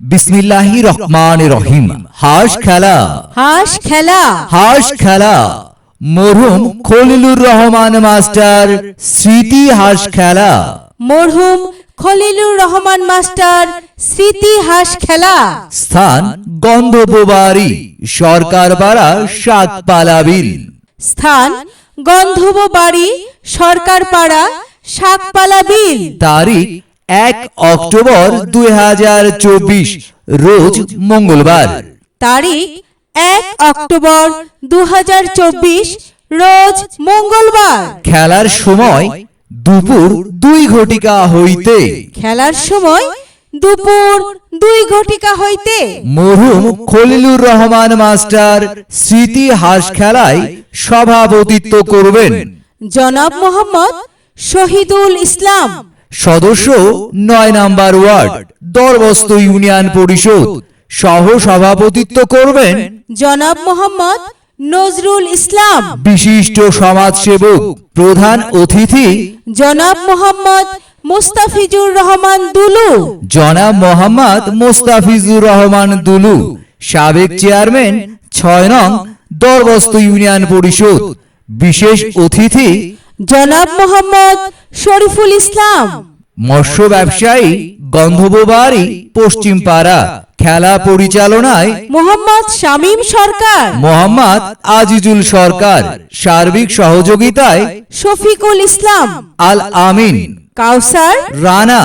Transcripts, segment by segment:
বিসমিল্লাহি রহমান রহিম। হাঁস খেলা। হাঁস খেলা। হাঁস খেলা। মরহুম খলিলুর রহমান মাস্টার স্মৃতি হাঁস খেলা। মরহুম খলিলুর রহমান মাস্টার স্মৃতি হাঁস খেলা। স্থান গন্ধববাড়ি সরকার পাড়া সাতপালা বিল। স্থান গন্ধব বাড়ি সরকার পাড়া শাকপালা বিল। তারিখ এক অক্টোবর দুই হাজার চব্বিশ রোজ মঙ্গলবার। তারিখ এক অক্টোবর দু হাজার চব্বিশ রোজ মঙ্গলবার। খেলার সময় দুপুর দুই ঘটিকা হইতে। খেলার সময় দুপুর দুই ঘটিকা হইতে। মরহুম খলিলুর রহমান মাস্টার স্মৃতি হাঁস খেলায় সভাপতিত্ব করবেন। জনাব মোহাম্মদ শহীদুল ইসলাম। সদস্য নয় নাম্বার ওয়ার্ড দরবস্ত ইউনিয়ন পরিষদ। সহ সভাপতিত্ব করবেন জনাব মোহাম্মদ নজরুল ইসলাম। বিশিষ্ট সমাজসেবক প্রধান অতিথি জনাব মোহাম্মদ মুস্তাফিজুর রহমান দুলু। জনাব মোহাম্মদ মোস্তাফিজুর রহমান দুলু সাবেক চেয়ারম্যান ছয় নং দরবস্ত ইউনিয়ন পরিষদ। বিশেষ অতিথি জনাব মোহাম্মদ শরীফুল ইসলাম। মৎস্য ব্যবসায়ী গন্ধববাড়ি পশ্চিম পাড়া খেলা পরিচালনায় মোহাম্মদ শামীম সরকার। মোহাম্মদ আজিজুল সরকার। সার্বিক সহযোগিতায় শফিকুল ইসলাম। আল আমিন। কাউসার। রানা।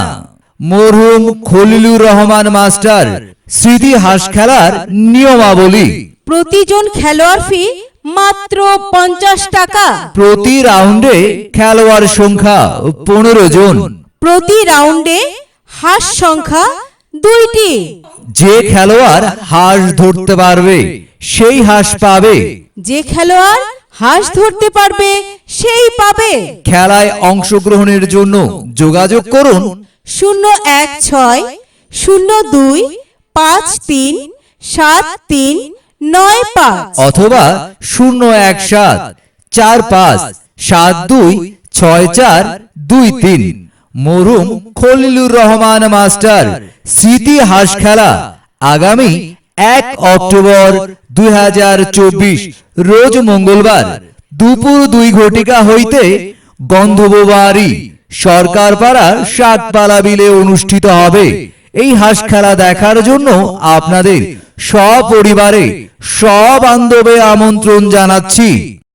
মরহুম খলিলুর রহমান মাস্টার। স্মৃতি হাঁস খেলার নিয়মাবলী। প্রতিজন খেলোয়াড় ফি মাত্র পঞ্চাশ টাকা। প্রতি রাউন্ডে খেলোয়াড় সংখ্যা পনেরো জন। প্রতি রাউন্ডে হাঁস সংখ্যা দুইটি। যে খেলোয়াড় হাঁস ধরতে পারবে সেই হাঁস পাবে। যে খেলোয়াড় হাঁস ধরতে পারবে সেই পাবে। খেলায় অংশগ্রহণের জন্য যোগাযোগ করুন। শূন্য এক ছয় শূন্য দুই পাঁচ তিন সাত তিন নয় পাঁচ। অথবা শূন্য এক সাত, চার পাঁচ, সাত দুই, ছয় চার, দুই তিন। মরুম খলিলুর রহমান মাস্টার, স্মৃতি হাঁস খেলা, আগামী এক অক্টোবর দুই হাজার চব্বিশ, রোজ মঙ্গলবার, দুপুর দুই ঘটিকা হইতে গন্ধববাড়ি সরকার পাড়া সাতপালা বিলে অনুষ্ঠিত হবে। এই হাঁস খেলা দেখার জন্য আপনাদের সপরিবারে সবান্ধবে আমন্ত্রণ জানাচ্ছি।